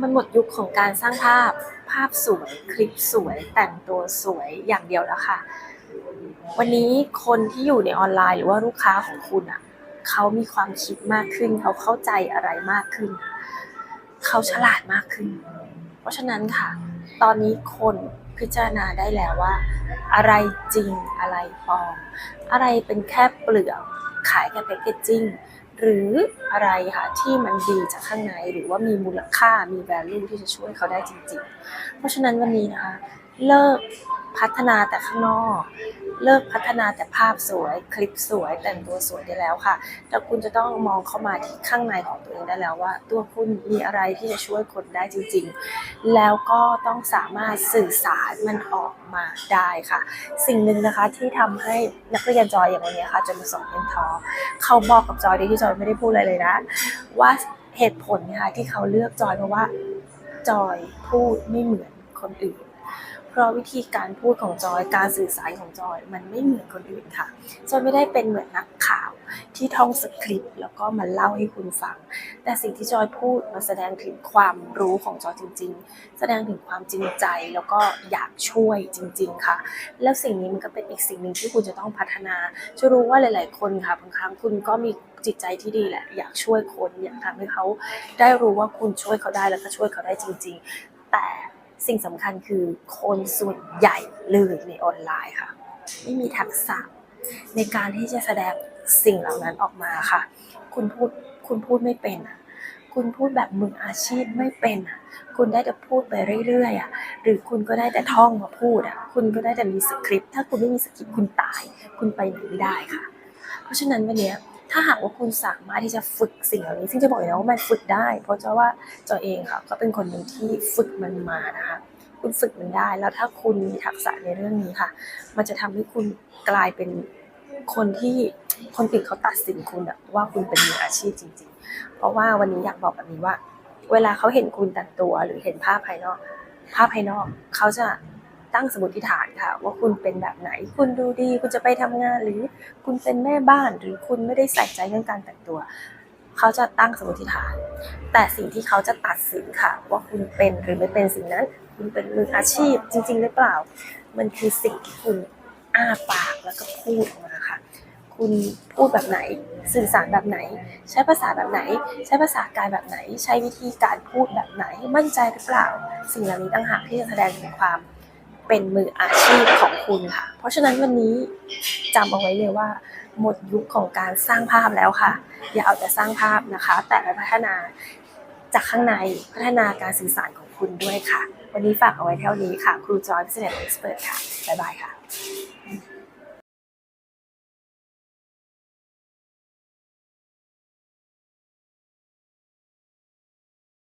มันหมดยุคของการสร้างภาพ ภาพสวย คลิปสวย แต่งตัวสวยอย่างเดียวแล้วค่ะ วันนี้คนที่อยู่ในออนไลน์หรือว่าลูกค้าของคุณอะเขามีความคิดมากขึ้น เขาเข้าใจอะไรมากขึ้น เขาฉลาดมากขึ้น เพราะฉะนั้นค่ะ ตอนนี้คนพิจารณาได้แล้วว่า อะไรจริงอะไรปลอม อะไรเป็นแค่เปลือกขายแค่แพคเกจจิ้ง หรืออะไรค่ะที่มันดีจากข้างในหรือว่ามีมูลค่ามี value ที่จะช่วยเขาได้จริงๆ เพราะฉะนั้นวันนี้นะคะเลิกพัฒนาแต่ข้างนอก เลิกพัฒนาแต่ภาพสวยคลิปสวยแต่งตัวสวยได้แล้วค่ะ แต่คุณจะต้องมองเข้ามาที่ข้างในของตัวเองได้แล้วว่า ตัวคุณมีอะไรที่จะช่วยคนได้จริง ๆ แล้วก็ต้องสามารถสื่อสารมันออกมาได้ค่ะ สิ่งหนึ่งนะคะที่ทำให้นักเรียนจอยอย่างวันนี้ค่ะจนมาสองเป็นทอเขาบอกกับจอยดยที่จอยไม่ได้พูดอะไรเลยนะ ว่าเหตุผลเนี่ยค่ะที่เขาเลือกจอยเพราะว่าจอยพูดไม่เหมือนคนอื่น เพราะวิธีการพูดของจอย การสื่อสารของจอย มันไม่เหมือนคนอื่นค่ะจอยไม่ได้เป็นเหมือนนักข่าวที่ท่องสคริปต์แล้วก็มาเล่าให้คุณฟัง แต่สิ่งที่จอยพูดมันแสดงถึงความรู้ของจอยจริง ๆ แสดงถึงความจริงใจแล้วก็อยากช่วยจริง ๆ ค่ะ แล้วสิ่งนี้มันก็เป็นอีกสิ่งหนึ่งที่คุณจะต้องพัฒนาจะรู้ว่าหลาย ๆ คนค่ะบางครั้งคุณก็มีจิตใจที่ดีแหละ อยากช่วยคนอยากทำให้เขาได้รู้ว่าคุณช่วยเขาได้แล้วก็ช่วยเขาได้จริง ๆ แต่ สิ่งสำคัญคือคนส่วนใหญ่เลยในออนไลน์ค่ะ ไม่มีทักษะในการที่จะแสดงสิ่งเหล่านั้นออกมาค่ะ คุณพูดคุณพูดไม่เป็นอะคุณพูดแบบมืออาชีพไม่เป็นอะ คุณได้แต่พูดไปเรื่อยๆอะ หรือคุณก็ได้แต่ท่องมาพูดอะ คุณก็ได้แต่มีสคริปต์ ถ้าคุณไม่มีสคริปต์คุณตาย คุณไปไหนไม่ได้ค่ะ เพราะฉะนั้นวันนี้ ถ้าหากว่าคุณสามารถที่จะฝึกสิ่งเหล่านี้ ซึ่งจะบอกเลยนะว่ามันฝึกได้ เพราะจะว่าจอเองค่ะก็เป็นคนหนึ่งที่ฝึกมันมานะคะคุณฝึกมันได้ แล้วถ้าคุณมีทักษะในเรื่องนี้ค่ะ มันจะทำให้คุณกลายเป็นคนที่คนอื่นเขาตัดสินคุณอะว่าคุณเป็นมืออาชีพจริง ๆ เพราะว่าวันนี้อยากบอกแบบนี้ว่า เวลาเขาเห็นคุณแต่งตัวหรือเห็นภาพภายนอก ภาพภายนอกเขาจะ ตั้งสมมติฐานค่ะ ว่าคุณเป็นแบบไหน คุณดูดี คุณจะไปทำงานหรือคุณเป็นแม่บ้านหรือคุณไม่ได้ใส่ใจเรื่องการแต่งตัว เขาจะตั้งสมมติฐาน แต่สิ่งที่เขาจะตัดสินค่ะ ว่าคุณเป็นหรือไม่เป็นสิ่งนั้น คุณเป็นมืออาชีพจริง ๆ หรือเปล่า มันคือสิ่งที่คุณอ้าปากแล้วก็พูดออกมาค่ะคุณพูดแบบไหน สื่อสารแบบไหน ใช้ภาษาแบบไหน ใช้ภาษากายแบบไหน ใช้วิธีการพูดแบบไหน มั่นใจหรือเปล่า สิ่งเหล่านี้ต่างหากที่จะแสดงถึงความ เป็นมืออาชีพของคุณค่ะ เพราะฉะนั้นวันนี้จำเอาไว้เลยว่า หมดยุคของการสร้างภาพแล้วค่ะ อย่าเอาแต่สร้างภาพนะคะ แต่ไปพัฒนาจากข้างในพัฒนาการสื่อสารของคุณด้วยค่ะ วันนี้ฝากเอาไว้เท่านี้ค่ะ ครูจอยพิเศษเอ็กซ์เพรสค่ะ บ๊ายบายค่ะ